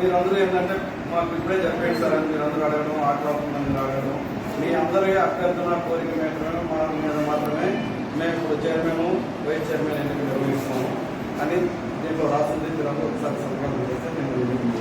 మీరందరూ ఏంటంటే మాకు ఇప్పుడే చెప్పేది సార్ అని అందరూ అడగడం ఆటో మంది అడగడం. మీ అందరి అభ్యర్థన కోరిక మేము మా మీద మాత్రమే మేము చైర్మన్ వైస్ చైర్మన్ ఎన్నిక నిర్వహిస్తాము. అని దీంట్లో రాసింది మీరు అందరూ ఒకసారి సంకల్పం చేస్తే నేను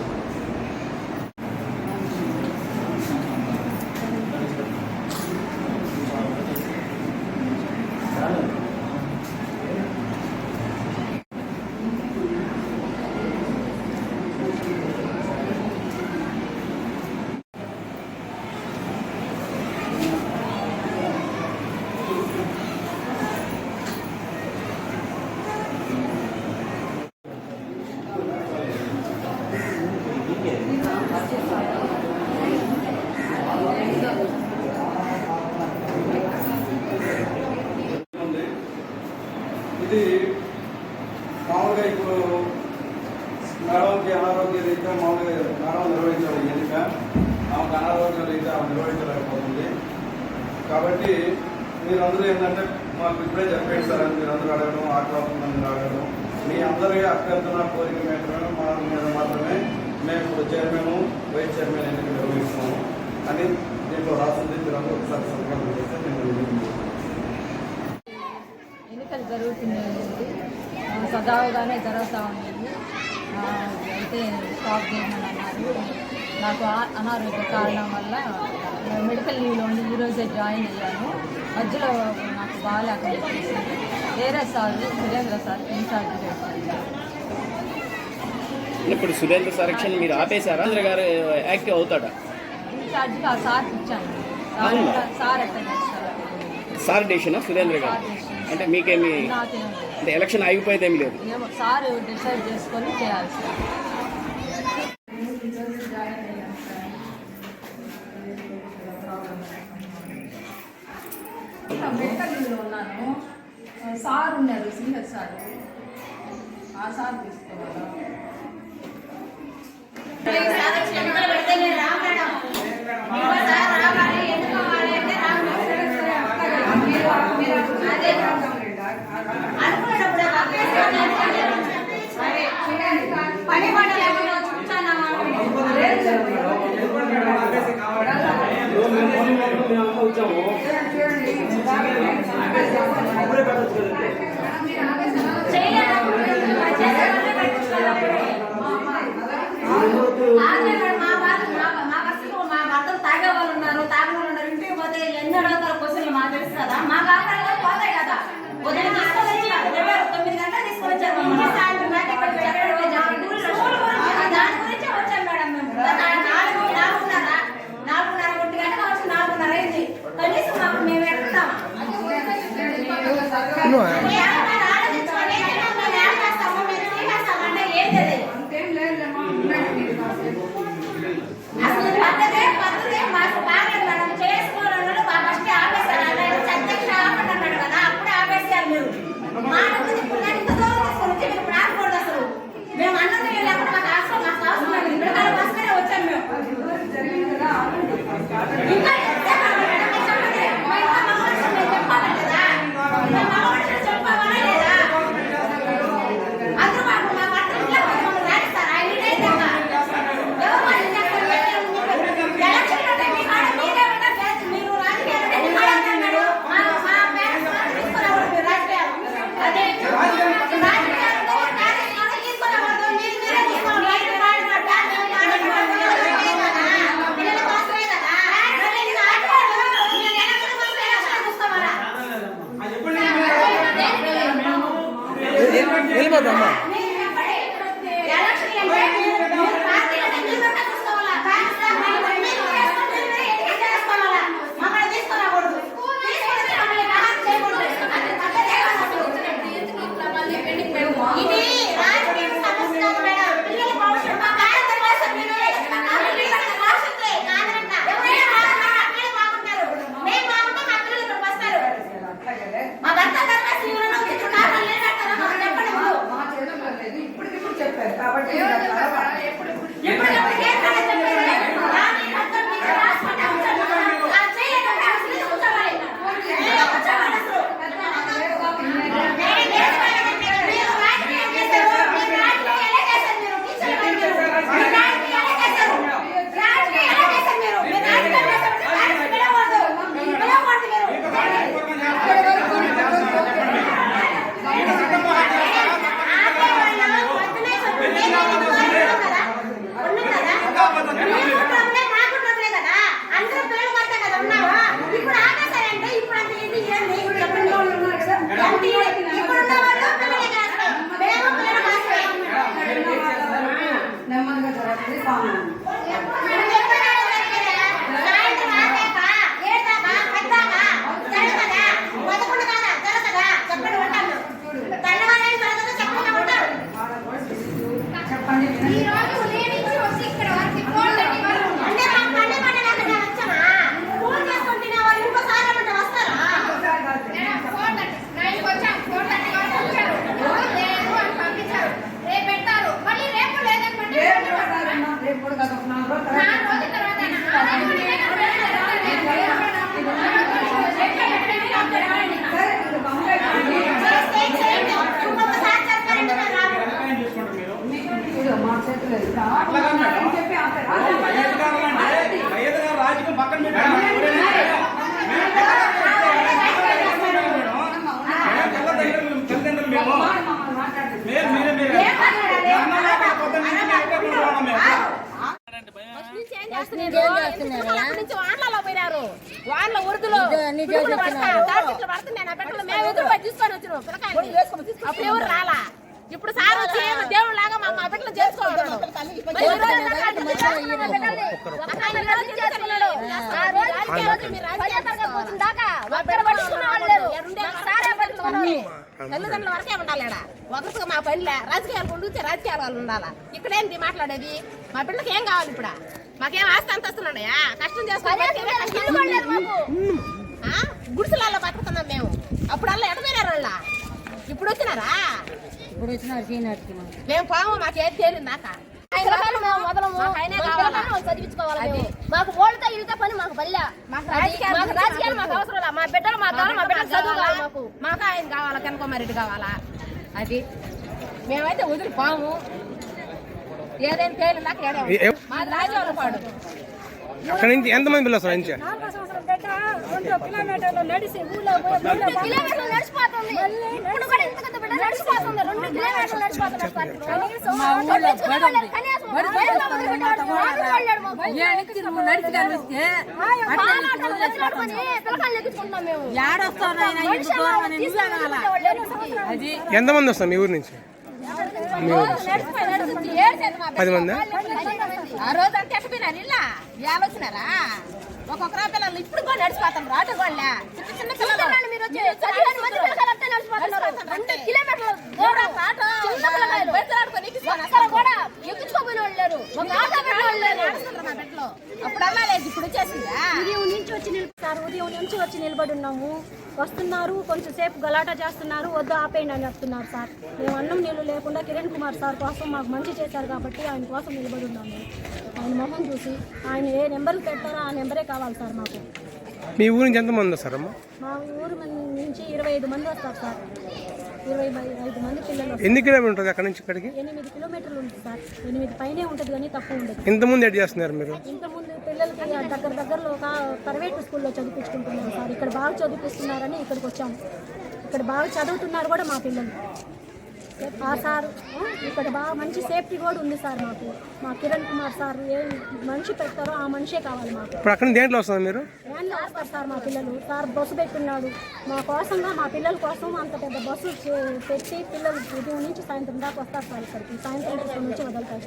జరుగుతుంది సజావుగానే జరుగుతూ ఉండేది అయితే స్టాప్ చేయమని అన్నారు నాకు అనారోగ్య కారణం వల్ల మెడికల్ లీవ్లో ఉండి ఈరోజే జాయిన్ అయ్యాను. మధ్యలో నాకు బాగాలేక వేరే సార్ సురేంద్ర సార్ ఇన్ఛార్జ్ ఇప్పుడు సురేంద్ర సార్ మీరు ఆపేశారు? అందరి గారు యాక్టివ్ అవుతాడా? ఇన్ఛార్జ్ సార్ ఇచ్చాను. సార్ సార్ డేషన్ సురేంద్ర గారు? అంటే మీకేమి అంటే ఎలక్షన్ ఆగిపోయేది ఏమి లేదు సార్ డిసైడ్ చేసుకొని చేయాలి సార్. ఉన్నాను. సార్ ఉన్నారు సింగర్ సార్. ఆ సార్ తీసుకోవాలి. కొంచెము Mom. చెప్పారు కాబట్టి తల్లిదండ్రుల వరకే ఉండాలేడా ఒకరికి మా పనిలే రాజకీయాలు ఉండితే రాజకీయాలు వాళ్ళు ఉండాలా ఇక్కడేంటి మాట్లాడేది మా పిల్లలకి ఏం కావాలి ఇప్పుడు మాకేం ఆస్తి అంతస్తులు కష్టం చేసుకుని గుడిసెలలో బతుకుతున్నాం మేము అప్పుడల్లా ఎడపోయినారు వాళ్ళ ఇప్పుడు వచ్చినారా ఇప్పుడు వచ్చినారు మేము పాము మాకు ఏది తేలింది చదివించుకోవాలి మాకు ఓళ్ళతో ఇల్లుతో పని మాకు మాకు రాజకీయాలు మాకు అవసరం. మా బిడ్డలు మాకు కావాలి మా బిడ్డలు చదువు కావాలి మాకు. మాకు ఆయన కావాలా? కనకొమారెడ్డి కావాలా? అది. మేమైతే వదిలి పోము ఏదైనా తేలింది నాకు ఏడే మాది రాజవాళ్ళ పాడు. అక్కడి నుంచి ఎంతమంది పిల్లలు వస్తారు నుంచి కిలోమీటర్లు కూడా ఇంతకంత బిడ్డ నడిచిపోతుంది. ఎంతమంది వస్తాం. మీ ఊరు నుంచి పది మంది ఆ రోజు అంతా ఎట్టపోయినారు ఇల్లా ఇవాళ వచ్చినారా ఒక్కొక్క పిల్లలు ఇప్పుడు కూడా నడిచిపోతాం రాటు వాళ్ళ చిన్న చిన్న పిల్లలు మీరు వచ్చి చదివాని మంది పిల్లలు అంతా నడిచిపోతున్నారు రెండు కిలోమీటర్ల దూరం చిన్న పిల్లలు కూడా ఎక్కించుకోపోయిన వాళ్ళు లేరు. అప్పుడు ఇప్పుడు వచ్చేసిందా? ఉదయం నుంచి వచ్చి నిలుపుతారు ఉదయం నుంచి వచ్చి నిలబడి ఉన్నాము. వస్తున్నారు కొంచెం సేపు గలాటా చేస్తున్నారు. వద్దు ఆపేయండి అని చెప్తున్నారు సార్. మేము అన్నం నీళ్ళు లేకుండా కిరణ్ కుమార్ సార్ కోసం మాకు మంచి చేశారు కాబట్టి ఆయన కోసం నిలబడి ఉన్నాము. ఆయన మొహం చూసి ఆయన ఏ నెంబర్లు పెట్టారో ఆ నెంబరే కావాలి సార్ మాకు. మీ ఊరు నుంచి ఎంతమంది వస్తారమ్మా? మా ఊరు నుంచి ఇరవై ఐదు మంది వస్తారు సార్. ఇరవై బై- ఐదు మంది పిల్లలు వస్తారు. ఎన్ని కిలోమీటర్ ఉంటుంది అక్కడి నుంచి ఇక్కడికి? ఎనిమిది కిలోమీటర్లు ఉంటుంది సార్. ఎనిమిది పైనే ఉంటుంది కానీ తక్కువ ఉండదు. ఇంతమంది ఎడ్ చేస్తున్నారు మీరు? ఇంతకుముందు పిల్లలకి దగ్గర దగ్గరలో ఒక ప్రైవేట్ స్కూల్లో చదివించుకుంటున్నాం సార్. ఇక్కడ బాగా చదివిస్తున్నారని ఇక్కడికి వచ్చాము. ఇక్కడ బాగా చదువుతున్నారు కూడా మా పిల్లలు. ఆ సార్ ఇక్కడ బాగా మంచి సేఫ్టీ కూడా ఉంది సార్ మాకు. మా కిరణ్ కుమార్ సార్ ఏ మనిషి పెడతారో ఆ మనిషే కావాలి మాకు. ఇప్పుడు అక్కడ దేంట్లో వస్తుంది మీరు? వ్యాన్లో వస్తారు సార్ మా పిల్లలు? సార్ బస్సు పెట్టున్నాడు. మా కోసంగా మా పిల్లల కోసం అంత పెద్ద బస్సు పెట్టి పిల్లలు ఉదయం నుంచి సాయంత్రం దాకా వస్తారు సార్ ఇక్కడికి. సాయంత్రం ఇక్కడ నుంచి వదులుతారు.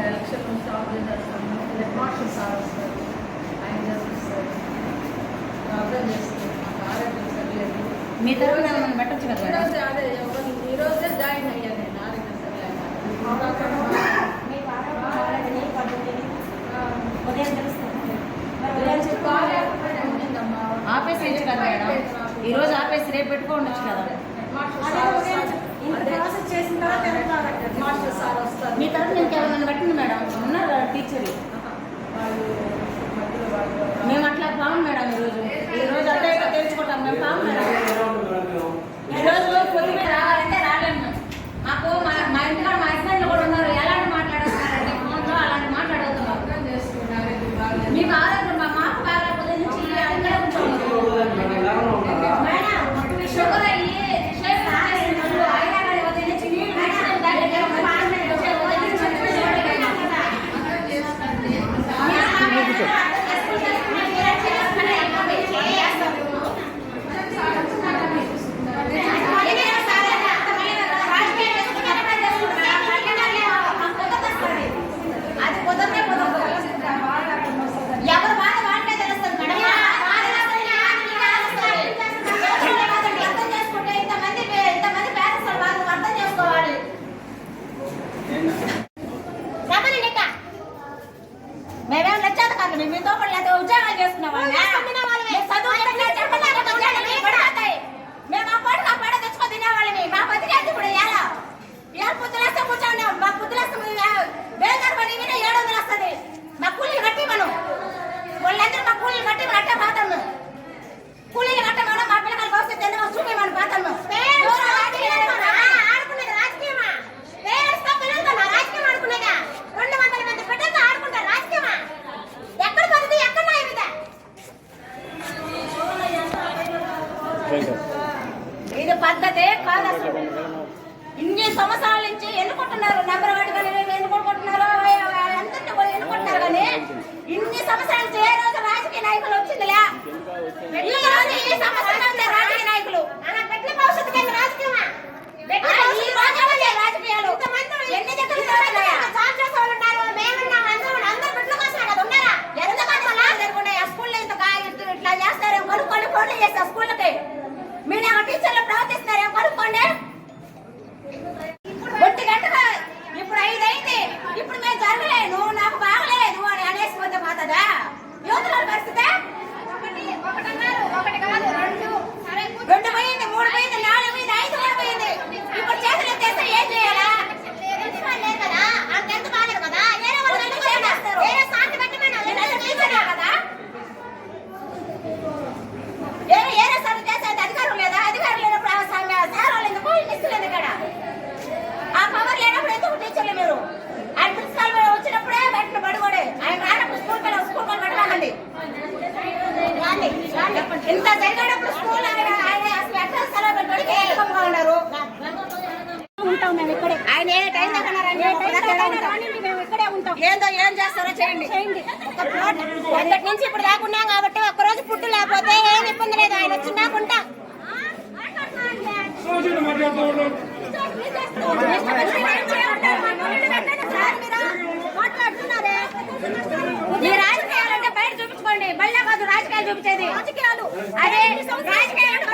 ఎలక్షన్ స్టాప్ సార్ వస్తారు ఆయన చేస్తారు అర్థం చేస్తారు నాకు ఆరోగ్యం సరిలేదు మీ తరఫున ఏమైనా పెట్టచ్చు కదా ఈరోజే ఈరోజే జాయిన్ అయ్యాను నేను ఆరోగ్యం సరిలేక ఉదయం తెలుస్తుంది. బాగాలేకపోయినా ఉండిందమ్మా ఆపేసి వేయచ్చు కదా మేడం? ఈ రోజు ఆపేసి రేపు పెట్టుకోండొచ్చు కదా. మీ తరఫున ఇంకెవరైనా పెట్టండి మేడం? ఉన్నారు టీచర్లు మేము అట్లా పాము మేడం ఈరోజు ఈ రోజు అట్లా ఇట్లా తెలుసుకుంటాం. మేము పాము ఈ రోజు రావాలంటే రాలేము. మాకు మా ఇంటి మా హస్బెండ్ కూడా ఉన్నారు ఎలాంటి మాట్లాడుతున్నారంటే ఫోన్లో అలాంటి మాట్లాడుతున్నారు అర్థం చేసుకున్నారు ఇది బాగాలేదు మీకు ఆరోగ్యం మా మాకు బాగాలేకపోతే నుంచి అక్కడే కూర్చోండి మేడం షుగర్ అయ్యి షేప్ రాసేసినారు అయినా కానీ వదిలి నుంచి నీళ్ళు మేడం దానికి పార్లమెంట్ వచ్చే వదిలి నుంచి అర్థం చేసుకోండి అది కుదరనే కుదరదు ఎవరు బాధ వాళ్ళకే తెలుస్తుంది మేడం అర్థం చేసుకుంటే ఇంతమంది ఇంతమంది పేరెంట్స్ వాళ్ళు అర్థం చేసుకోవాలి రమణి లెక్క మేమేం లచ్చాత కాదు మేము మీతో పాటు లేదా ఉద్యోగాలు చేసుకునే వాళ్ళం మేము చదువు చెప్పలేదు, ఉద్యోగాలు మేము కూడా అవుతాయి. మేము ఆ పాటు ఆ పాట తెచ్చుకో తినేవాళ్ళమి మా బతికేది ఇప్పుడు ఎలా ఏ పుత్తులేస్తే కూర్చోండి మా పుత్తులేస్తే బేల్దారు పని మీద ఏడు వందలు వస్తుంది మా కూలీలు కట్టి మనం వాళ్ళందరూ మా కూలీలు కట్టి కట్టే పోతాం మేము కూలీలు కట్టమని మా పిల్లల భవిష్యత్తు ఎందుకు చూపించమని పోతాం మేము ఆడుకునేది రాజకీయమా పేరెంట్స్తో పిల్లలతో నా రాజకీయం ఆడుకునేదా రెండు వందల మంది బిడ్డలతో ఆడుకుంటారు రాజకీయమా ఎక్కడ పడుతుంది ఎక్కడ న్యాయం ఇదే ఇది పద్ధతే కాదు అసలు ఇన్ని సంవత్సరాల నుంచి ఎన్నుకుంటున్నారు? నెంబర్ వాడుకొని ఎన్నుకుంటున్నారు కూడా ఎన్నుకుంటున్నారు కానీ ఇన్ని సంవత్సరాల నుంచి ఏ రోజు రాజకీయ నాయకులు వచ్చిందిలే? ఈ రోజు ఈ సంవత్సరం రాజకీయ నాయకులు. రాజకీయాలు? ఎన్ని దగ్గర ఇట్లా- చేస్తారు? కొనుక్కోండి ఫోన్లు చేస్తారు స్కూళ్ళకి. టీచర్లు ప్రవర్తిస్తున్నారు కొనుక్కోండి ఒంటి గంటగా ఇప్పుడు ఐదు అయింది ఇప్పుడు మేము జరగలేదు నువ్వు నాకు బాగలేదు అని అనేసి పోతే పోతుందా యువతుల పరిస్థితి రెండు పోయింది మూడు పోయింది నాలుగు పోయింది ఐదు కూడా పోయింది ఇప్పుడు చేతులు ఎత్తేస్తే ఏం చేయాలా కదా అంతెంత బాగాలేదు కదా వేరే వాళ్ళు ఎందుకు చేస్తారు వేరే శాంతి పెట్టమని టీచర్లే కదా ఏరే ఏరే సార్ చేసేది అధికారం లేదా అధికారం లేనప్పుడు ఆ సంఘ సార్ వాళ్ళు ఎందుకు ఇస్తలేదు ఇక్కడ ఆ పవర్ లేనప్పుడు ఎందుకు టీచర్లు మీరు ఆయన ప్రిన్సిపాల్ వచ్చినప్పుడే వెంటనే పడుకోడే ఆయన రానప్పుడు స్కూల్ పిల్లలు స్కూల్ పిల్లలు పట్టుకోమండి రాండి, రాండి. ఇంత జరిగినప్పుడు స్కూల్ ఆయన ఆయన అసలు ఎక్కడ సెలవు పెట్టుకోడికి ఏకంగా ఉన్నారు ఉంటాం మేము ఇక్కడే ఆయన ఏ టైం దాకా ఉన్నారండి? ఏ ఒక టైం దగ్గర దాకా ఉంటాం. రానివ్వండి, ఇక్కడే ఉంటాం. ఏందో ఏం చేస్తారో చేయండి. నుంచి ఇప్పుడు దాకా ఉన్నాం కాబట్టి ఒక్క రోజు ఫుడ్ లేకపోతే ఏం ఇబ్బంది లేదు. ఆయన వచ్చి దాకా ఉంటాం. మాట్లాడుతున్నారే మీ రాజకీయాలంటే బయట చూపించుకోండి. బళ్ళ కాదు రాజకీయాలు చూపించేది. రాజకీయాలు. అదే రాజకీయాలు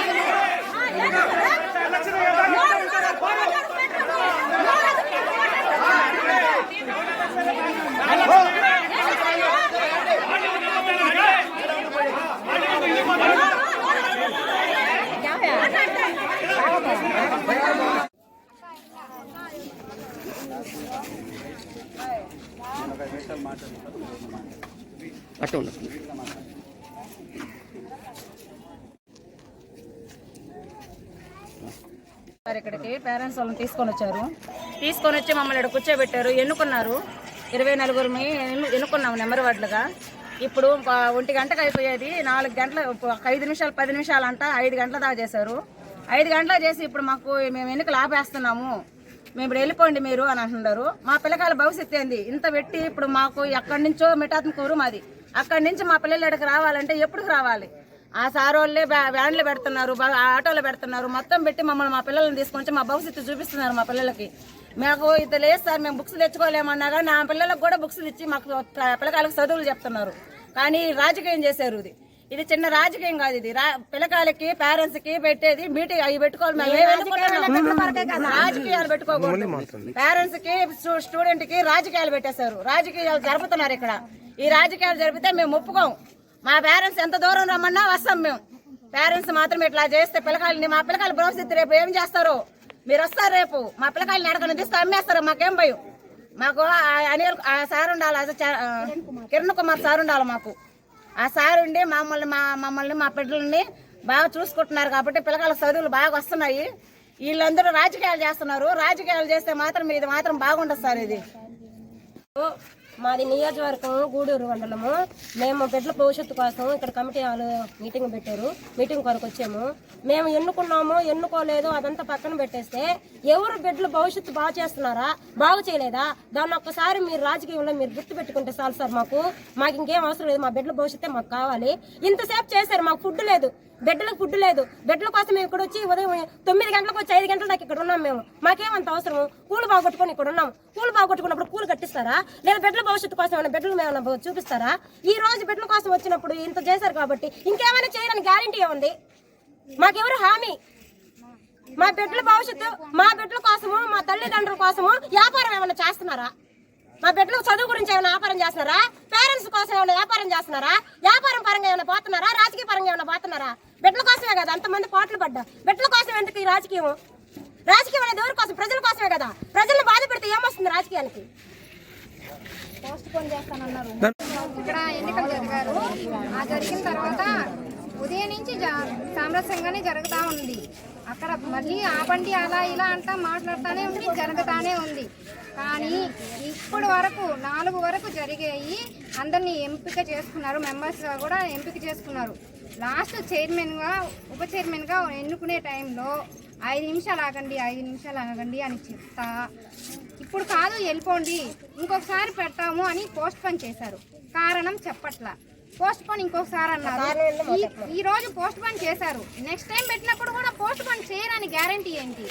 ఇన్ని ఇక్కడికి పేరెంట్స్ వాళ్ళని తీసుకొని వచ్చారు. తీసుకొని వచ్చి మమ్మల్ని ఇక్కడ కూర్చోబెట్టారు. ఎన్నుకున్నారు? ఇరవై నలుగురు ఎన్నుకున్నాము నెంబర్ వార్డులుగా. ఇప్పుడు ఒంటి గంటకు అయిపోయేది. నాలుగు గంటల ఒక ఐదు నిమిషాలు పది నిమిషాలు అంట ఐదు గంటల దాకా చేశారు. ఐదు గంటల చేసి ఇప్పుడు మాకు మేము ఎన్నికలు ఆపేస్తున్నాము మేము ఇప్పుడు వెళ్ళిపోండి మీరు అని అంటున్నారు. మా పిల్లకాయల భవిష్యత్తు ఏంది? ఇంత పెట్టి ఇప్పుడు మాకు ఎక్కడి నుంచో మిఠాత్మకూరు మాది. అక్కడి నుంచి మా పిల్లలు ఇక్కడికి రావాలంటే ఎప్పుడు రావాలి? ఆ సార్ వాళ్ళే వ్యా- వ్యాన్లు పెడుతున్నారు ఆటోలు పెడుతున్నారు. మొత్తం పెట్టి మమ్మల్ని మా పిల్లల్ని తీసుకొని వచ్చి మా భవిష్యత్తు చూపిస్తున్నారు మా పిల్లలకి. మాకు ఇది లేదు సార్ మేము బుక్స్ తెచ్చుకోలేమన్నా కానీ నా పిల్లలకు కూడా బుక్స్ ఇచ్చి మాకు పిల్లకాయలకు చదువులు చెప్తున్నారు. కానీ రాజకీయం చేశారు ఇది. ఇది చిన్న రాజకీయం కాదు ఇది. రా- పిల్లకాయలకి పేరెంట్స్కి పెట్టేది మీటింగ్ అవి పెట్టుకోవాలి? రాజకీయాలు పెట్టుకోకూడదు. పేరెంట్స్కి స్టూ- స్టూడెంట్కి రాజకీయాలు పెట్టేశారు. రాజకీయాలు జరుపుతున్నారు ఇక్కడ. ఈ రాజకీయాలు జరిపితే మేము ఒప్పుకోం. మా పేరెంట్స్ ఎంత దూరం రమ్మన్నా వస్తాం మేము. పేరెంట్స్ మాత్రం ఇట్లా చేస్తే పిల్లకాయలని మా పిల్లకాయలు భవిష్యత్తు రేపు ఏం చేస్తారు? మీరు వస్తారు రేపు. మా పిల్లకాయలు ఎడకన తీసుకు అమ్మేస్తారు మాకేం భయం. మాకు అనిల్ ఆ సార్ ఉండాలి చా- కిరణ్ కుమార్ సార్ ఉండాలి మాకు. ఆ సార్ ఉండి మమ్మల్ని మా మమ్మల్ని మా పిల్లల్ని బాగా చూసుకుంటున్నారు కాబట్టి పిల్లకాయల చదువులు బాగా వస్తున్నాయి. వీళ్ళందరూ రాజకీయాలు చేస్తున్నారు. రాజకీయాలు చేస్తే మాత్రం ఇది మాత్రం బాగుండదు సార్ ఇది. మాది నియోజకవర్గం గూడూరు మండలము. మేము బిడ్డల భవిష్యత్తు కోసం ఇక్కడ కమిటీ వాళ్ళు మీటింగ్ పెట్టారు. మీటింగ్ కొరకు వచ్చాము. మేము ఎన్నుకున్నాము ఎన్నుకోలేదు అదంతా పక్కన పెట్టేస్తే ఎవరు బిడ్డల భవిష్యత్తు బాగు చేస్తున్నారా బాగు చేయలేదా? దాన్ని ఒక్కసారి మీరు రాజకీయంలో మీరు గుర్తు పెట్టుకుంటే చాలు సార్ మాకు. మాకు ఇంకేం అవసరం లేదు. మా బిడ్డల భవిష్యత్తే మాకు కావాలి. ఇంతసేపు చేశారు. మాకు ఫుడ్ లేదు. బిడ్డలకు ఫుడ్ లేదు. బిడ్డల కోసం మేము ఇక్కడ వచ్చి ఉదయం తొమ్మిది గంటలకు వచ్చి ఐదు గంటల దాకా ఇక్కడ ఉన్నాం మేము. మాకేమంత అవసరం కూలు బాగొట్టుకొని ఇక్కడ ఉన్నాం. కూలు బాగొట్టుకున్నప్పుడు కూలు కట్టిస్తారా? లేదా బిడ్డల భవిష్యత్తు కోసం ఏమైనా బిడ్డలు ఏమైనా చూపిస్తారా? ఈ రోజు బిడ్డల కోసం వచ్చినప్పుడు ఇంత చేశారు కాబట్టి ఇంకేమైనా చేయడానికి గ్యారంటీ ఏముంది? మాకెవరు హామీ? మా బిడ్డల భవిష్యత్తు మా బిడ్డల కోసము మా తల్లిదండ్రుల కోసము వ్యాపారం ఏమైనా చేస్తున్నారా? మా బిడ్డలకు చదువు గురించి ఏమైనా వ్యాపారం చేస్తున్నారా? పేరెంట్స్ కోసం ఏమైనా వ్యాపారం చేస్తున్నారా? వ్యాపారం పరంగా ఏమైనా పోతున్నారా? రాజకీయ పరంగా ఏమైనా పోతున్నారా? బిడ్డల కోసమే కదా అంతమంది పోట్లు పడ్డా? బిడ్డల కోసం ఎందుకు ఈ రాజకీయం రాజకీయం అనేది ఎవరి కోసం? ప్రజల కోసమే కదా. ప్రజలను బాధ పెడితే ఏమొస్తుంది రాజకీయానికి? ఇక్కడ ఎన్నికలు జరిగారు. ఆ జరిగిన తర్వాత ఉదయం నుంచి సామరస్యంగానే జరుగుతూ ఉంది. అక్కడ మళ్ళీ ఆపండి అలా ఇలా అంటా మాట్లాడుతూనే ఉంది జరుగుతానే ఉంది. కానీ ఇప్పటి వరకు నాలుగు వరకు జరిగాయి. అందరినీ ఎంపిక చేసుకున్నారు. మెంబర్స్గా కూడా ఎంపిక చేసుకున్నారు. లాస్ట్ చైర్మన్గా ఉప చైర్మన్గా ఎన్నుకునే టైంలో ఐదు నిమిషాలు ఆగండి ఐదు నిమిషాలు ఆగండి అని చెప్తా. ఇప్పుడు కాదు వెళ్ళిపోండి. ఇంకొకసారి పెడతాము అని పోస్ట్ పోన్ చేశారు. కారణం చెప్పట్లా. పోస్ట్ పోన్ ఇంకొకసారి అన్నారు. ఈ- రోజు పోస్ట్ పోన్ చేశారు. నెక్స్ట్ టైం పెట్టినప్పుడు కూడా పోస్ట్ పోన్ చేయరని గ్యారంటీ ఏంటి?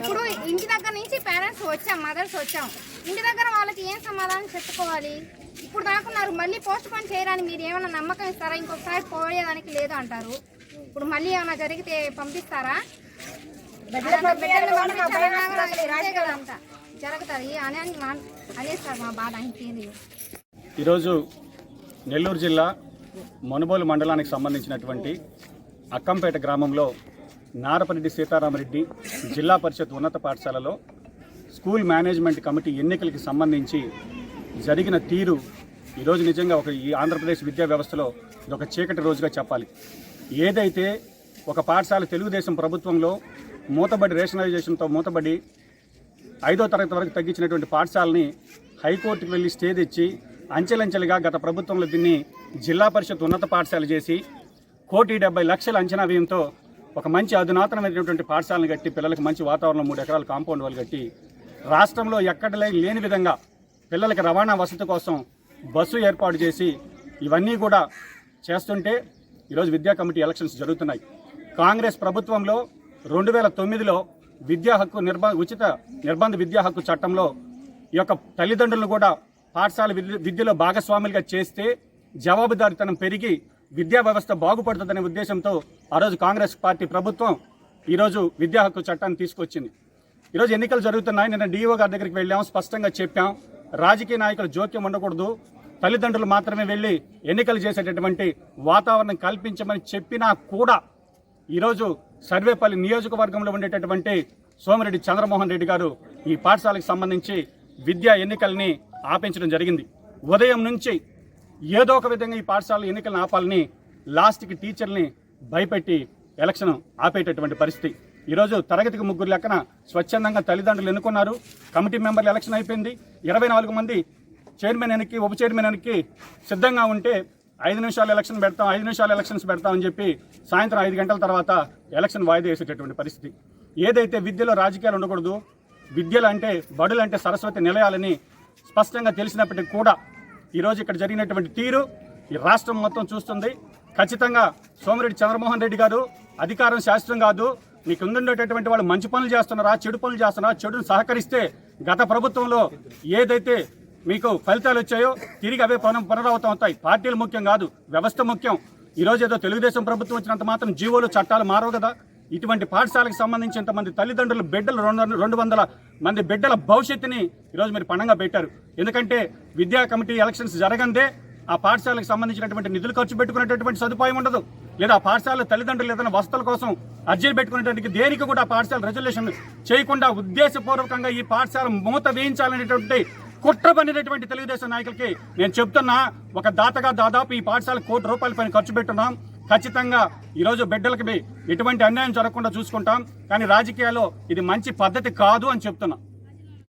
ఇప్పుడు ఇంటి దగ్గర నుంచి పేరెంట్స్ వచ్చాం మదర్స్ వచ్చాం. ఇంటి దగ్గర వాళ్ళకి ఏం సమాధానం చెప్పుకోవాలి? ఇప్పుడు దాకున్నారు మళ్ళీ పోస్ట్ పోన్ చేయరని మీరు ఏమైనా నమ్మకం ఇస్తారా? ఇంకొకసారి పోయేదానికి లేదు అంటారు. ఇప్పుడు మళ్ళీ ఏమైనా జరిగితే పంపిస్తారా? జరుగుతుంది అని అని మా- అనేస్తారు మా బాధ ఇంకేం లేదు ఈరోజు నెల్లూరు జిల్లా మనుబోలు మండలానికి సంబంధించినటువంటి అక్కంపేట గ్రామంలో నారపరెడ్డి సీతారామరెడ్డి జిల్లా పరిషత్ ఉన్నత పాఠశాలలో స్కూల్ మేనేజ్మెంట్ కమిటీ ఎన్నికలకి సంబంధించి జరిగిన తీరు ఈరోజు నిజంగా ఒక ఈ ఆంధ్రప్రదేశ్ విద్యా వ్యవస్థలో ఇది ఒక చీకటి రోజుగా చెప్పాలి. ఏదైతే ఒక పాఠశాల తెలుగుదేశం ప్రభుత్వంలో మూతబడి రేషనలైజేషన్తో మూతబడి ఐదో తరగతి వరకు తగ్గించినటువంటి పాఠశాలని హైకోర్టుకు వెళ్ళి స్టే తెచ్చి అంచెలంచెలుగా గత ప్రభుత్వంలో దీన్ని జిల్లా పరిషత్ ఉన్నత పాఠశాల చేసి కోటి డెబ్బై లక్షల అంచనా వ్యయంతో ఒక మంచి అధునాతనమైనటువంటి పాఠశాలను కట్టి పిల్లలకు మంచి వాతావరణం మూడు ఎకరాల కాంపౌండ్ వాళ్ళు కట్టి రాష్ట్రంలో ఎక్కడ లేని విధంగా పిల్లలకి రవాణా వసతి కోసం బస్సు ఏర్పాటు చేసి ఇవన్నీ కూడా చేస్తుంటే ఈరోజు విద్యా కమిటీ ఎలక్షన్స్ జరుగుతున్నాయి. కాంగ్రెస్ ప్రభుత్వంలో రెండు వేల తొమ్మిదిలో విద్యా హక్కు నిర్బ ఉచిత నిర్బంధ విద్యా హక్కు చట్టంలో ఈ యొక్క తల్లిదండ్రులను కూడా పాఠశాల విద్య విద్యలో భాగస్వాములుగా చేస్తే జవాబుదారితనం పెరిగి విద్యా వ్యవస్థ బాగుపడుతుందనే ఉద్దేశంతో ఆ రోజు కాంగ్రెస్ పార్టీ ప్రభుత్వం ఈరోజు విద్యా హక్కు చట్టాన్ని తీసుకొచ్చింది. ఈరోజు ఎన్నికలు జరుగుతున్నాయి. నిన్న డిఓ గారి దగ్గరికి వెళ్ళాం. స్పష్టంగా చెప్పాం. రాజకీయ నాయకుల జోక్యం ఉండకూడదు. తల్లిదండ్రులు మాత్రమే వెళ్ళి ఎన్నికలు చేసేటటువంటి వాతావరణం కల్పించమని చెప్పినా కూడా ఈరోజు సర్వేపల్లి నియోజకవర్గంలో ఉండేటటువంటి సోమిరెడ్డి చంద్రమోహన్ రెడ్డి గారు ఈ పాఠశాలకు సంబంధించి విద్యా ఎన్నికల్ని ఆపించడం జరిగింది. ఉదయం నుంచి ఏదో ఒక విధంగా ఈ పాఠశాల ఎన్నికలను ఆపాలని లాస్ట్కి టీచర్ని భయపెట్టి ఎలక్షన్ ఆపేటటువంటి పరిస్థితి. ఈరోజు తరగతికి ముగ్గురు లెక్కన స్వచ్ఛందంగా తల్లిదండ్రులు ఎన్నుకున్నారు. కమిటీ మెంబర్లు ఎలక్షన్ అయిపోయింది. ఇరవై నాలుగు మంది చైర్మన్ ఎన్నికి ఉప చైర్మన్ ఎన్నికి సిద్ధంగా ఉంటే ఐదు నిమిషాలు ఎలక్షన్ పెడతాం ఐదు నిమిషాలు ఎలక్షన్స్ పెడతామని చెప్పి సాయంత్రం ఐదు గంటల తర్వాత ఎలక్షన్ వాయిదా వేసేటటువంటి పరిస్థితి. ఏదైతే విద్యలో రాజకీయాలు ఉండకూడదు విద్యలు అంటే బడులు అంటే సరస్వతి నిలయాలని స్పష్టంగా తెలిసినప్పటికీ కూడా ఈరోజు ఇక్కడ జరిగినటువంటి తీరు ఈ రాష్ట్రం మొత్తం చూస్తుంది. ఖచ్చితంగా సోమిరెడ్డి చంద్రమోహన్ రెడ్డి గారు అధికారం శాస్త్రం కాదు. నీకు ఉండేటటువంటి వాళ్ళు మంచి పనులు చేస్తున్నారా చెడు పనులు చేస్తున్నారా చెడును సహకరిస్తే గత ప్రభుత్వంలో ఏదైతే మీకు ఫలితాలు వచ్చాయో తిరిగి అవే పునః పునరావృతం అవుతాయి. పార్టీలు ముఖ్యం కాదు వ్యవస్థ ముఖ్యం. ఈరోజు ఏదో తెలుగుదేశం ప్రభుత్వం వచ్చినంత మాత్రం జీవోలు చట్టాలు మారవు కదా. ఇటువంటి పాఠశాలకు సంబంధించి ఇంతమంది తల్లిదండ్రులు బిడ్డలు రెండు రెండు వందల మంది బిడ్డల భవిష్యత్తుని ఈరోజు మీరు పణంగా పెట్టారు. ఎందుకంటే విద్యా కమిటీ ఎలక్షన్స్ జరగందే ఆ పాఠశాలకు సంబంధించినటువంటి నిధులు ఖర్చు పెట్టుకునేటటువంటి సదుపాయం ఉండదు. లేదా ఆ పాఠశాల తల్లిదండ్రులు ఏదైనా వసతుల కోసం అర్జీలు పెట్టుకునేటువంటి దేనికి కూడా ఆ పాఠశాల రెజల్యూషన్ చేయకుండా ఉద్దేశపూర్వకంగా ఈ పాఠశాల మూత వేయించాలనేటువంటి కుట్ర పనినటువంటి తెలుగుదేశం నాయకులకి నేను చెప్తున్నా ఒక దాతగా దాదాపు ఈ పాఠశాల కోటి రూపాయల పైన ఖర్చు పెట్టున్నాం. ఖచ్చితంగా ఈరోజు బిడ్డలకి ఎటువంటి అన్యాయం జరగకుండా చూసుకుంటాం. కానీ రాజకీయాల్లో ఇది మంచి పద్ధతి కాదు అని చెప్తున్నాం.